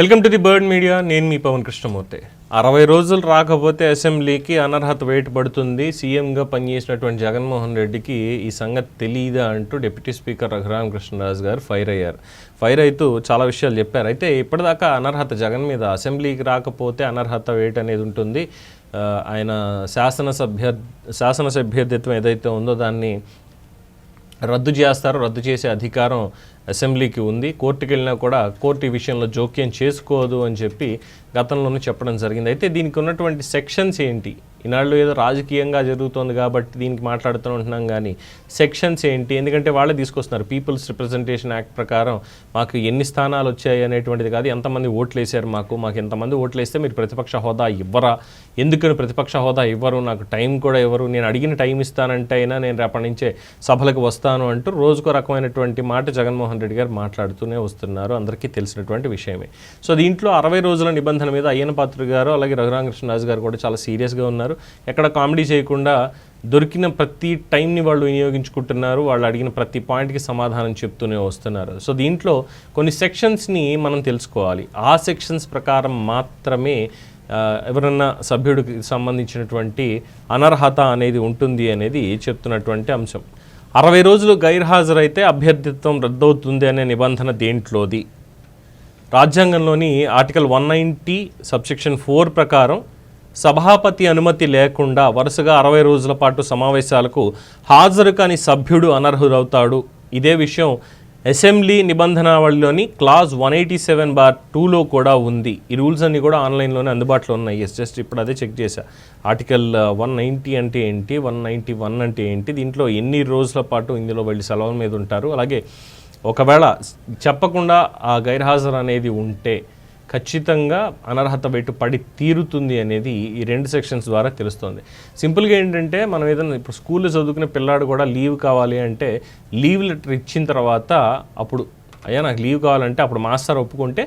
Welcome to the bird media. నేను మీ పవన్ కృష్ణమూర్తి. అరవై రోజులు రాకపోతే అసెంబ్లీకి అనర్హత వేటు పడుతుంది. సీఎంగా పనిచేసినటువంటి జగన్మోహన్ రెడ్డికి ఈ సంగతి తెలియదా అంటూ డిప్యూటీ స్పీకర్ రఘురామ కృష్ణరాజు గారు ఫైర్ అయ్యారు. ఫైర్ అవుతూ చాలా విషయాలు చెప్పారు. అయితే ఇప్పటిదాకా అనర్హత జగన్ మీద అసెంబ్లీకి రాకపోతే అనర్హత వేటు అనేది ఉంటుంది. ఆయన శాసనసభ్య శాసనసభ్యత్వం ఏదైతే ఉందో దాన్ని రద్దు చేస్తారు రద్దు చేసే అధికారం అసెంబ్లీకి ఉంది. కోర్టుకి వెళ్ళినా కూడా కోర్టు ఈ విషయంలో జోక్యం చేసుకోదు అని చెప్పి గతంలోనే చెప్పడం జరిగింది. అయితే దీనికి ఉన్నటువంటి సెక్షన్స్ ఏంటి? ఈనాళ్ళు ఏదో రాజకీయంగా జరుగుతోంది కాబట్టి దీనికి మాట్లాడుతూ ఉంటున్నాం కానీ సెక్షన్స్ ఏంటి? ఎందుకంటే వాళ్ళే తీసుకొస్తున్నారు. పీపుల్స్ రిప్రజెంటేషన్ యాక్ట్ ప్రకారం మాకు ఎన్ని స్థానాలు వచ్చాయి అనేటువంటిది కాదు. ఎంతమంది ఓట్లు వేసారు మాకు? మాకు ఎంతమంది ఓట్లు వేస్తే మీరు ప్రతిపక్ష హోదా ఇవ్వరా? ఎందుకని ప్రతిపక్ష హోదా ఇవ్వరు? నాకు టైం కూడా ఇవ్వరు. నేను అడిగిన టైం ఇస్తానంటే అయినా నేను రేపటి నుంచే సభలకు వస్తాను అంటూ రోజుకో రకమైనటువంటి మాట జగన్మోహన్ రెడ్డి గారు మాట్లాడుతూనే వస్తున్నారు. అందరికీ తెలిసినటువంటి విషయమే. సో దీంట్లో అరవై రోజుల నిబంధన మీద అయ్యన పాత్ర గారు అలాగే రఘురామకృష్ణరాజు గారు కూడా చాలా సీరియస్గా ఉన్నారు. ఎక్కడ కామెడీ చేయకుండా దొరికిన ప్రతి టైంని వాళ్ళు వినియోగించుకుంటున్నారు. వాళ్ళు అడిగిన ప్రతి పాయింట్కి సమాధానం చెప్తూనే వస్తున్నారు. సో దీంట్లో కొన్ని సెక్షన్స్ని మనం తెలుసుకోవాలి. ఆ సెక్షన్స్ ప్రకారం మాత్రమే ఎవరన్నా సభ్యుడికి సంబంధించినటువంటి అనర్హత అనేది ఉంటుంది అనేది చెప్తున్నటువంటి అంశం. అరవై రోజులు గైర్హాజరైతే అభ్యర్థిత్వం రద్దవుతుంది అనే నిబంధన దేంట్లోది? రాజ్యాంగంలోని article one ninety subsection four ప్రకారం సభాపతి అనుమతి లేకుండా వరుసగా అరవై రోజుల పాటు సమావేశాలకు హాజరు కాని సభ్యుడు అనర్హుడవుతాడు. ఇదే విషయం assembly నిబంధనావళిలోని clause one eighty seven bar టూలో కూడా ఉంది. ఈ రూల్స్ అన్నీ కూడా ఆన్లైన్లోనే అందుబాటులో ఉన్నాయి. ఎస్ జస్ట్ ఇప్పుడు అదే చెక్ చేశా. ఆర్టికల్ uh, వన్ నైంటీ అంటే ఏంటి? వన్ నైంటీ వన్ అంటే ఏంటి? దీంట్లో ఎన్ని రోజుల పాటు ఇందులో వెళ్ళి సెలవుల మీద ఉంటారు? అలాగే ఒకవేళ చెప్పకుండా ఆ గైర్హాజరు అనేది ఉంటే ఖచ్చితంగా అనర్హత బయట పడి తీరుతుంది అనేది ఈ రెండు సెక్షన్స్ ద్వారా తెలుస్తుంది. సింపుల్గా ఏంటంటే మనం ఏదైనా ఇప్పుడు స్కూల్లో చదువుకునే పిల్లాడు కూడా లీవ్ కావాలి అంటే లీవ్ లెటర్ ఇచ్చిన తర్వాత అప్పుడు అయ్యా నాకు లీవ్ కావాలంటే అప్పుడు మాస్టర్ ఒప్పుకుంటే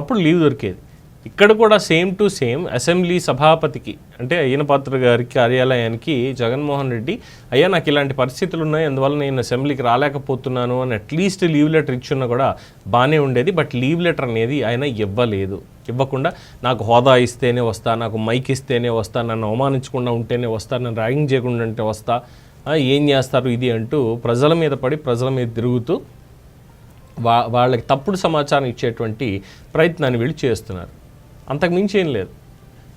అప్పుడు లీవ్ దొరికేది. ఇక్కడ కూడా సేమ్ టు సేమ్ అసెంబ్లీ సభాపతికి అంటే అయ్యన పాత్ర గారి కార్యాలయానికి జగన్మోహన్ రెడ్డి అయ్యా నాకు ఇలాంటి పరిస్థితులు ఉన్నాయి అందువల్ల నేను అసెంబ్లీకి రాలేకపోతున్నాను అని అట్లీస్ట్ లీవ్ లెటర్ ఇచ్చున్నా కూడా బాగానే ఉండేది. బట్ లీవ్ లెటర్ అనేది ఆయన ఇవ్వలేదు. ఇవ్వకుండా నాకు హోదా ఇస్తేనే వస్తా నాకు మైక్ ఇస్తేనే వస్తా నన్ను అవమానించకుండా ఉంటేనే వస్తా నన్ను ర్యాగింగ్ చేయకుండా ఉంటే వస్తా ఏం చేస్తారు ఇది అంటూ ప్రజల మీద పడి ప్రజల మీద తిరుగుతూ వా వాళ్ళకి తప్పుడు సమాచారం ఇచ్చేటువంటి ప్రయత్నాన్ని వీళ్ళు చేస్తున్నారు. అంతకు మించి ఏం లేదు.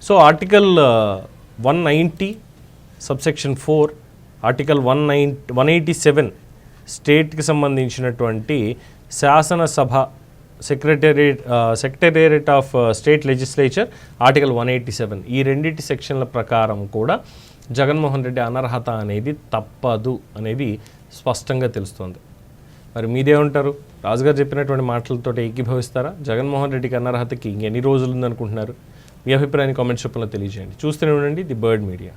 So article one ninety subsection four article one nine one eighty seven స్టేట్కి సంబంధించినటువంటి శాసనసభ secretariat secretariat of state legislature article one eighty seven ఈ రెండింటి సెక్షన్ల ప్రకారం కూడా జగన్మోహన్ రెడ్డి అనర్హత అనేది తప్పదు అనేది స్పష్టంగా తెలుస్తోంది. మరి మీరేమంటారు రాజుగారు చెప్పినటువంటి మాటలతో ఏకీభవిస్తారా? జగన్మోహన్ రెడ్డికి అన్నర్హతకి ఇంకెన్ని రోజులు ఉందనుకుంటున్నారు మీ అభిప్రాయాన్ని కామెంట్స్ రూపంలో తెలియజేయండి. చూస్తూనే ఉండండి ది బర్డ్ మీడియా.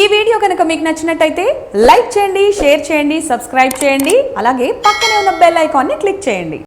ఈ వీడియో కనుక మీకు నచ్చినట్టయితే లైక్ చేయండి షేర్ చేయండి సబ్స్క్రైబ్ చేయండి అలాగే పక్కనే ఉన్న బెల్ ఐకాన్ని క్లిక్ చేయండి.